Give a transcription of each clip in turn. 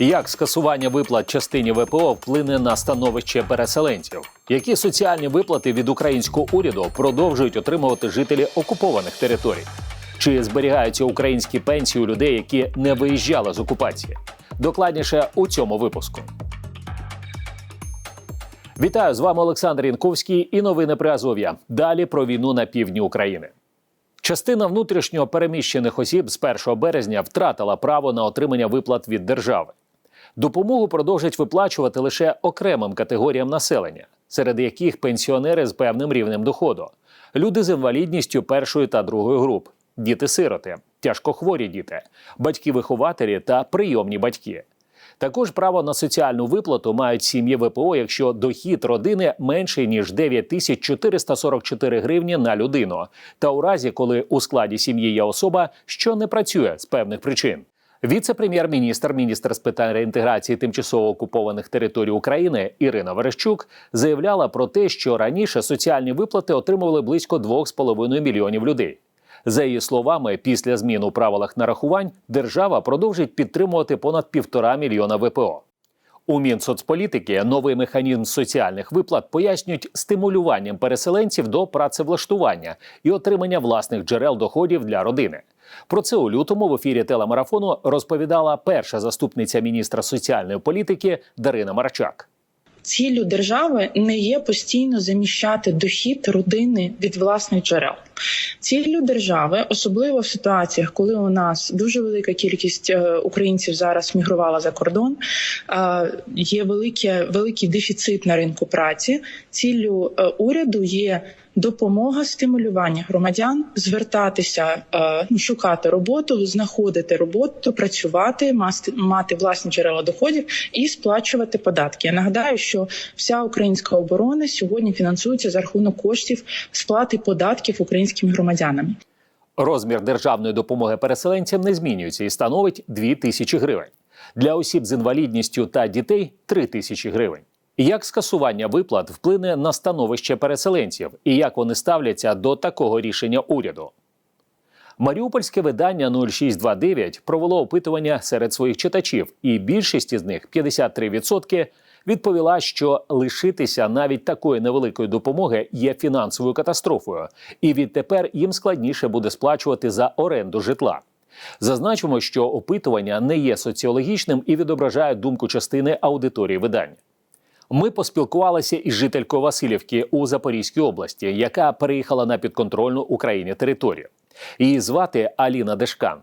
Як скасування виплат частині ВПО вплине на становище переселенців? Які соціальні виплати від українського уряду продовжують отримувати жителі окупованих територій? Чи зберігаються українські пенсії у людей, які не виїжджали з окупації? Докладніше у цьому випуску. Вітаю з вами Олександр Янковський і новини при Азов'я. Далі про війну на півдні України. Частина внутрішньо переміщених осіб з 1 березня втратила право на отримання виплат від держави. Допомогу продовжать виплачувати лише окремим категоріям населення, серед яких пенсіонери з певним рівнем доходу, люди з інвалідністю першої та другої груп, діти-сироти, тяжкохворі діти, батьки-вихователі та прийомні батьки. Також право на соціальну виплату мають сім'ї ВПО, якщо дохід родини менший ніж 9444 гривні на людину, та у разі, коли у складі сім'ї є особа, що не працює з певних причин. Віце-прем'єр-міністр, міністр з питань реінтеграції тимчасово окупованих територій України Ірина Верещук заявляла про те, що раніше соціальні виплати отримували близько 2,5 мільйонів людей. За її словами, після змін у правилах нарахувань держава продовжить підтримувати понад півтора мільйона ВПО. У Мінсоцполітики новий механізм соціальних виплат пояснюють стимулюванням переселенців до працевлаштування і отримання власних джерел доходів для родини. Про це у лютому в ефірі телемарафону розповідала перша заступниця міністра соціальної політики Дарина Марчак. Ціллю держави не є постійно заміщати дохід родини від власних джерел. Ціллю держави, особливо в ситуаціях, коли у нас дуже велика кількість е, українців зараз мігрувала за кордон, е, є велике, великий дефіцит на ринку праці. Ціллю е, уряду є допомога стимулювання громадян звертатися, е, ну, шукати роботу, знаходити роботу, працювати, мати власні джерела доходів і сплачувати податки. Я нагадаю, що вся українська оборона сьогодні фінансується за рахунок коштів сплати податків українським громадянам. Розмір державної допомоги переселенцям не змінюється і становить 2 тисячі гривень. Для осіб з інвалідністю та дітей 3 тисячі гривень. Як скасування виплат вплине на становище переселенців і як вони ставляться до такого рішення уряду? Маріупольське видання 0629 провело опитування серед своїх читачів, і більшість із них 53% відповіла, що лишитися навіть такої невеликої допомоги є фінансовою катастрофою, і відтепер їм складніше буде сплачувати за оренду житла. Зазначимо, що опитування не є соціологічним і відображає думку частини аудиторії видання. Ми поспілкувалися із жителькою Васильівки у Запорізькій області, яка переїхала на підконтрольну Україні територію. Її звати Аліна Дешкан.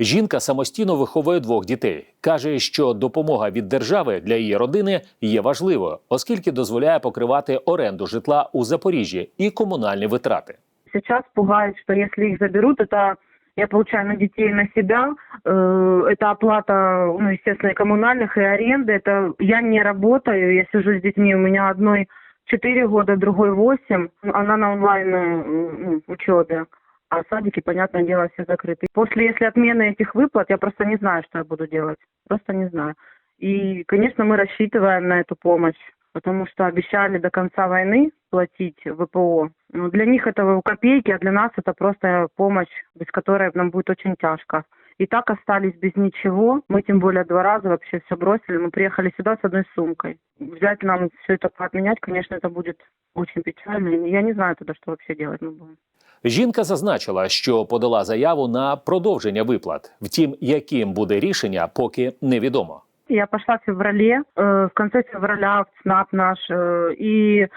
Жінка самостійно виховує двох дітей. каже, що допомога від держави для її родини є важливою, оскільки дозволяє покривати оренду житла у Запоріжжі і комунальні витрати. Сейчас пугает, что если их заберут, это я получаю на детей на себя, э, это оплата, ну, естественно, и коммунальных, и аренды, это я не работаю, я сижу с детьми, у меня одной 4 года, другой 8, она на онлайн э, ну, учебе, а садики, понятное дело, все закрыты. После, если отмены этих выплат, я просто не знаю, что я буду делать, просто не знаю. И, конечно, мы рассчитываем на эту помощь, потому что обещали до конца войны платить ВПО. Ну, для них это копейки, а для нас это просто помощь, без которой нам будет очень тяжко. И так остались без ничего. Мы тем более два раза вообще все бросили. Мы приехали сюда с одной сумкой. Взять нам все это отменять, конечно, это будет очень печально. И Я не знаю тогда, что вообще делать мы будем. Жінка зазначила, що подала заяву на продовження виплат. Втім, яким буде рішення, поки невідомо. Я пошла в феврале, э, в конце февраля в ЦНАП наш, э, и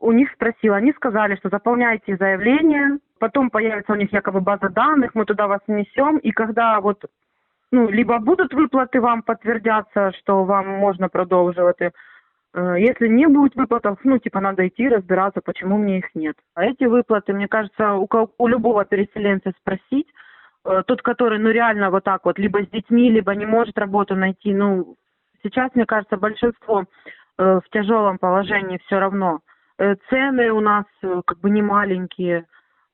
у них спросила, они сказали, что заполняйте заявление, потом появится у них якобы база данных, мы туда вас внесем, и когда вот, ну, либо будут выплаты вам подтвердятся, что вам можно продолживать, э, если не будет выплатов, ну, типа, надо идти разбираться, почему мне их нет. А эти выплаты, мне кажется, у, у любого переселенца спросить, э, тот, который, ну, реально вот так вот, либо с детьми, либо не может работу найти, ну, сейчас, мне кажется, большинство э, в тяжелом положении все равно. Э, цены у нас э, как бы не маленькие.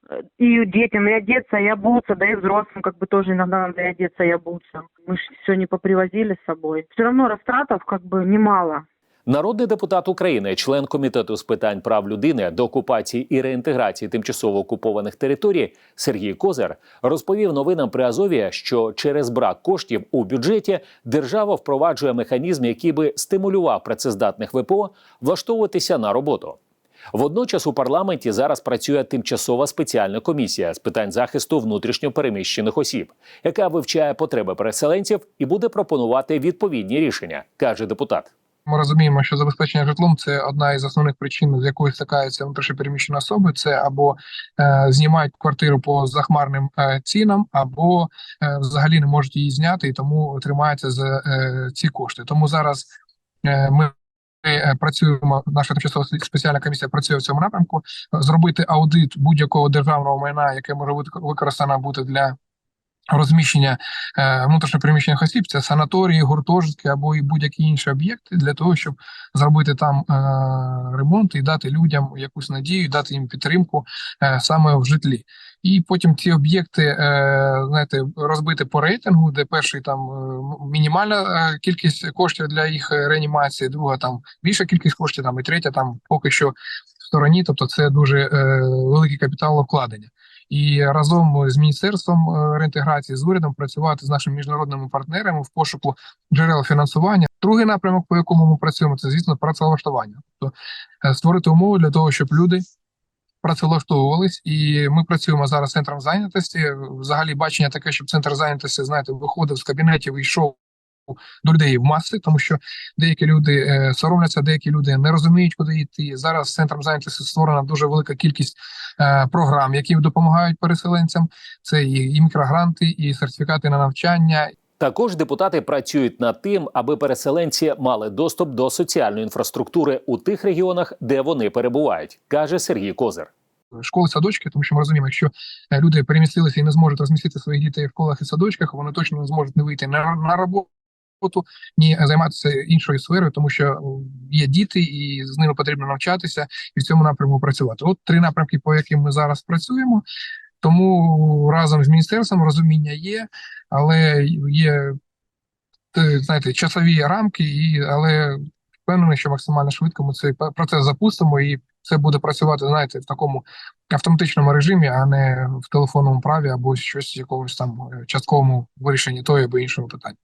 Э, И детям и одеться, и обуться, да и взрослым как бы тоже иногда надо и одеться, и обуться. Мы же все не попривозили с собой. Все равно растратов как бы немало. Народний депутат України, член комітету з питань прав людини, деокупації і реінтеграції тимчасово окупованих територій Сергій Козир розповів новинам при Азові, що через брак коштів у бюджеті держава впроваджує механізм, який би стимулював працездатних ВПО влаштовуватися на роботу. Водночас у парламенті зараз працює тимчасова спеціальна комісія з питань захисту внутрішньопереміщених осіб, яка вивчає потреби переселенців і буде пропонувати відповідні рішення, каже депутат. Ми розуміємо, що забезпечення житлом це одна із основних причин, з якою стикаються внутрішньопереміщені особи. Це або е, знімають квартиру по захмарним е, цінам, або е, взагалі не можуть її зняти і тому тримаються за е, ці кошти. Тому зараз е, ми. Е, Працюємо, наша тимчасова спеціальна комісія працює в цьому напрямку. Зробити аудит будь-якого державного майна, яке може бути використано бути для розміщення е, внутрішньопереміщених осіб, це санаторії, гуртожитки або і будь-які інші об'єкти для того, щоб зробити там е, ремонт і дати людям якусь надію, дати їм підтримку е, саме в житлі. І потім ці об'єкти, знаєте, розбити по рейтингу, де перший там мінімальна кількість коштів для їх реанімації, друга там більша кількість коштів, там і третя там поки що в стороні. Тобто, це дуже великий капіталовкладення і разом з міністерством е, реінтеграції з урядом працювати з нашими міжнародними партнерами в пошуку джерел фінансування. Другий напрямок, по якому ми працюємо, це звісно працевлаштування, тобто е, створити умови для того, щоб люди. Працевлаштовувались, і ми працюємо зараз з центром зайнятості. Взагалі, бачення таке, щоб центр зайнятості, знаєте, виходив з кабінетів і йшов до людей в маси, тому що деякі люди е, соромляться, деякі люди не розуміють, куди йти. Зараз центром зайнятості створена дуже велика кількість е, програм, які допомагають переселенцям. Це і, і мікрогранти, і сертифікати на навчання, Також депутати працюють над тим, аби переселенці мали доступ до соціальної інфраструктури у тих регіонах, де вони перебувають, каже Сергій Козир. школи, садочки, тому що ми розуміємо, якщо е, люди перемістилися і не зможуть розмістити своїх дітей в школах і садочках, вони точно не зможуть не вийти на, на роботу. Ні займатися іншою сферою, тому що є діти, і з ними потрібно навчатися і в цьому напрямку працювати. От три напрямки, по яким ми зараз працюємо. Тому разом з міністерством розуміння є, але є те, знаєте, часові рамки, і але впевнений, що максимально швидко ми цей процес запустимо, і це буде працювати, знаєте, в такому автоматичному режимі, а не в телефонному праві або щось якогось там е, частковому вирішенні тої або іншого питання.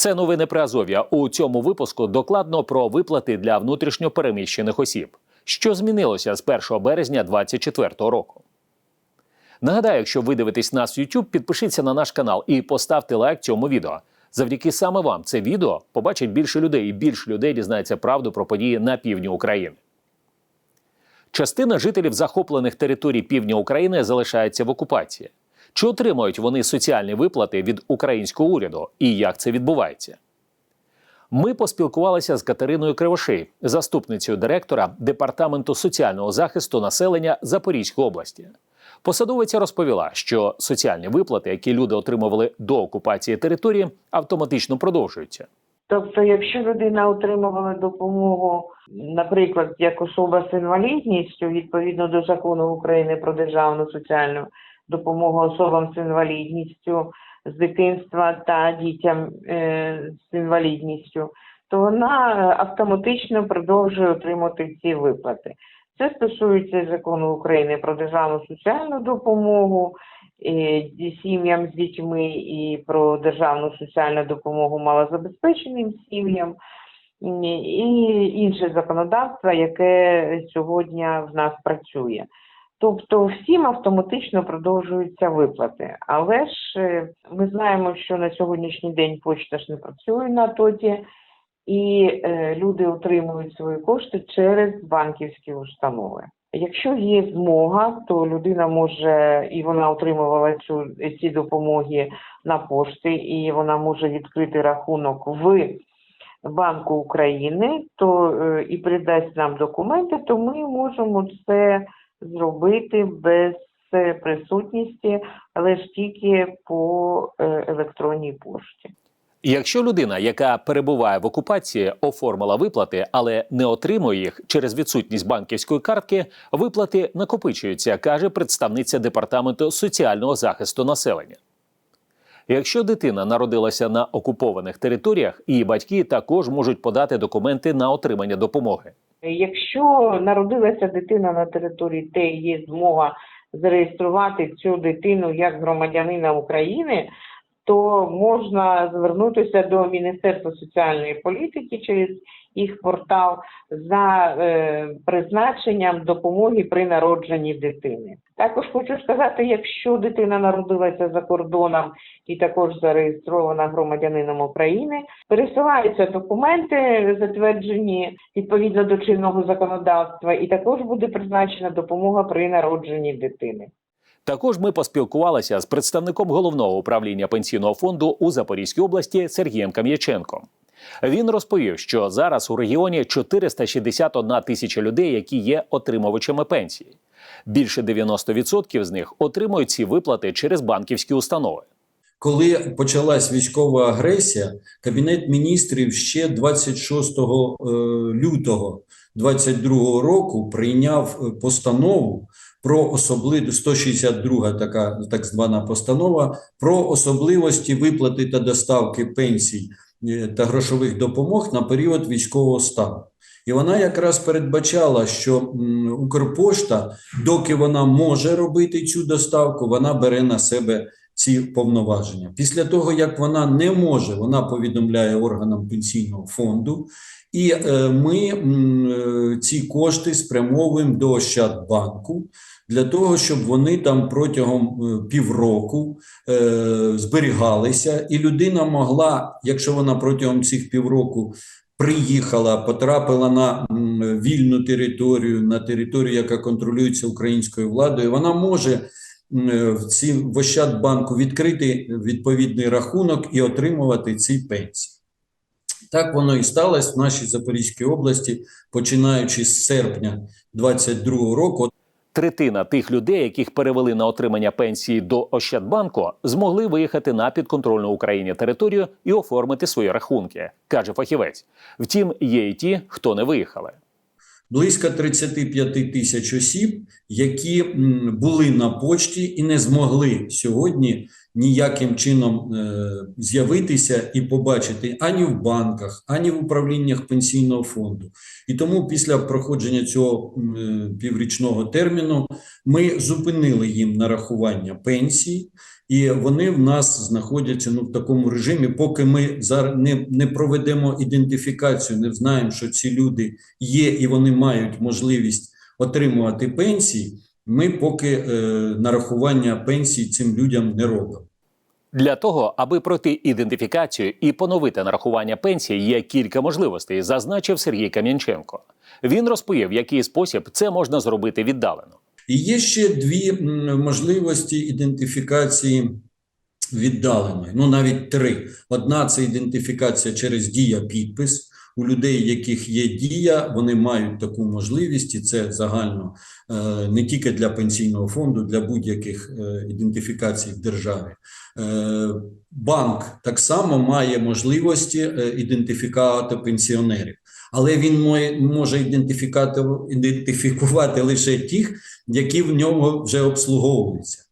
Це новини про Азов'я. У цьому випуску докладно про виплати для внутрішньо переміщених осіб, що змінилося з 1 березня 2024 року. Нагадаю, якщо ви дивитесь нас в YouTube, підпишіться на наш канал і поставте лайк цьому відео. Завдяки саме вам це відео побачить більше людей, і більше людей дізнається правду про події на півдні України. Частина жителів захоплених територій півдня України залишається в окупації. Чи отримують вони соціальні виплати від українського уряду і як це відбувається? Ми поспілкувалися з Катериною Кривошей, заступницею директора Департаменту соціального захисту населення Запорізької області. Посадовиця розповіла, що соціальні виплати, які люди отримували до окупації території, автоматично продовжуються. Тобто, якщо людина отримувала допомогу, наприклад, як особа з інвалідністю, відповідно до закону України про державну соціальну допомогу особам з інвалідністю з дитинства та дітям е, з інвалідністю, то вона автоматично продовжує отримати ці виплати. Це стосується закону України про державну соціальну допомогу сім'ям з дітьми і про державну соціальну допомогу малозабезпеченим сім'ям і інше законодавство, яке сьогодні в нас працює. Тобто всім автоматично продовжуються виплати. Але ж е, ми знаємо, що на сьогоднішній день почта ж не працює на тоті, і е, люди отримують свої кошти через банківські установи. Якщо є змога, то людина може і вона отримувала цю ці допомоги на пошті, і вона може відкрити рахунок в Банку України, то е, і придасть нам документи, то ми можемо це зробити без е, присутності, але ж тільки по е, електронній пошті. Якщо людина, яка перебуває в окупації, оформила виплати, але не отримує їх через відсутність банківської картки, виплати накопичуються, каже представниця департаменту соціального захисту населення. Якщо дитина народилася на окупованих територіях, її батьки також можуть подати документи на отримання допомоги. Якщо народилася дитина на території, те є змога зареєструвати цю дитину як громадянина України, то можна звернутися до Міністерства соціальної політики через їх портал за е, призначенням допомоги при народженні дитини. Також хочу сказати, якщо дитина народилася за кордоном і також зареєстрована громадянином України, пересилаються документи, затверджені відповідно до чинного законодавства, і також буде призначена допомога при народженні дитини. Також ми поспілкувалися з представником головного управління пенсійного фонду у Запорізькій області Сергієм Кам'яченком. Він розповів, що зараз у регіоні 461 тисяча людей, які є отримувачами пенсії. Більше 90% з них отримують ці виплати через банківські установи. Коли почалась військова агресія, Кабінет міністрів ще 26 е, лютого 22 року прийняв е, постанову про особливі 162 така так звана постанова про особливості виплати та доставки пенсій е, та грошових допомог на період військового стану. І вона якраз передбачала, що Укрпошта, доки вона може робити цю доставку, вона бере на себе ці повноваження. Після того, як вона не може, вона повідомляє органам пенсійного фонду, і е, ми е, ці кошти спрямовуємо до Ощадбанку для того, щоб вони там протягом е, півроку е, зберігалися, і людина могла, якщо вона протягом цих півроку приїхала, потрапила на вільну територію, на територію, яка контролюється українською владою, вона може в ці в Ощадбанку відкрити відповідний рахунок і отримувати ці пенсії. Так воно і сталося в нашій Запорізькій області, починаючи з серпня 2022 року. Третина тих людей, яких перевели на отримання пенсії до Ощадбанку, змогли виїхати на підконтрольну Україні територію і оформити свої рахунки, каже фахівець. Втім, є й ті, хто не виїхали. близько 35 тисяч осіб, які були на почті і не змогли сьогодні ніяким чином е, з'явитися і побачити ані в банках, ані в управліннях пенсійного фонду. І тому після проходження цього е, піврічного терміну ми зупинили їм нарахування пенсій. І вони в нас знаходяться ну в такому режимі, поки ми зараз не, не проведемо ідентифікацію, не знаємо, що ці люди є і вони мають можливість отримувати пенсії. Ми поки е, нарахування пенсій цим людям не робимо. Для того, аби пройти ідентифікацію і поновити нарахування пенсії, є кілька можливостей, зазначив Сергій Кам'янченко. Він розповів, в який спосіб це можна зробити віддалено. І є ще дві можливості ідентифікації віддаленої, ну навіть три. Одна це ідентифікація через дія підпис. У людей, яких є дія, вони мають таку можливість, і це загально е, не тільки для пенсійного фонду, для будь-яких е, ідентифікацій в державі. Е, банк так само має можливості ідентифікувати пенсіонерів, але він може ідентифікувати лише тих, які в нього вже обслуговуються.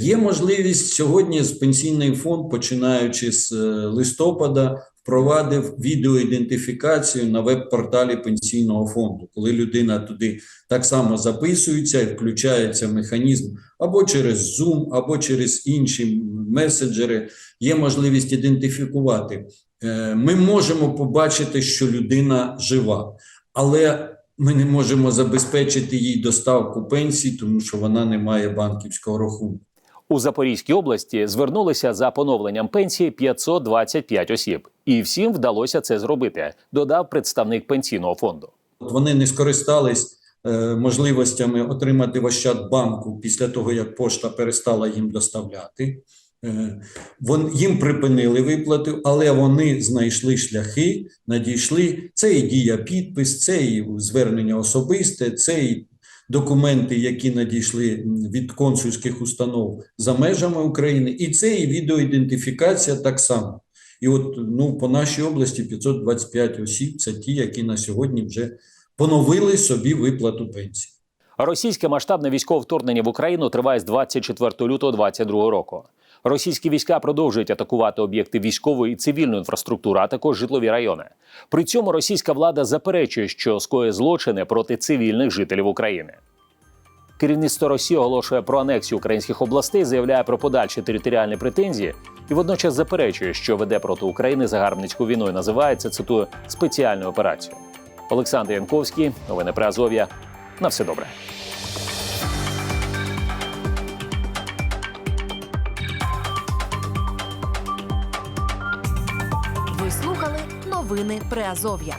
Є можливість сьогодні з пенсійний фонд, починаючи з листопада, впровадив відеоідентифікацію на веб-порталі пенсійного фонду, коли людина туди так само записується і включається механізм або через Zoom, або через інші меседжери. Є можливість ідентифікувати. Е, Ми можемо побачити, що людина жива, але ми не можемо забезпечити їй доставку пенсії, тому що вона не має банківського рахунку. У Запорізькій області звернулися за поновленням пенсії 525 осіб, і всім вдалося це зробити, додав представник пенсійного фонду. Вони не скористались е, можливостями отримати в Ощадбанку після того, як пошта перестала їм доставляти. Е, вон, їм припинили виплату, але вони знайшли шляхи, надійшли. Це і дія підпис, це і звернення особисте, це і документи, які надійшли від консульських установ за межами України, і це і відеоідентифікація так само. І от ну, по нашій області 525 осіб це ті, які на сьогодні вже поновили собі виплату пенсії. Російське масштабне військове вторгнення в Україну триває з 24 лютого 2022 року. Російські війська продовжують атакувати об'єкти військової і цивільної інфраструктури, а також житлові райони. При цьому російська влада заперечує, що скоє злочини проти цивільних жителів України. Керівництво Росії оголошує про анексію українських областей, заявляє про подальші територіальні претензії і водночас заперечує, що веде проти України загарбницьку війну і називається цитую, спеціальну операцію. Олександр Янковський, новини про Азов'я. На все добре. Ви слухали новини Приазов'я.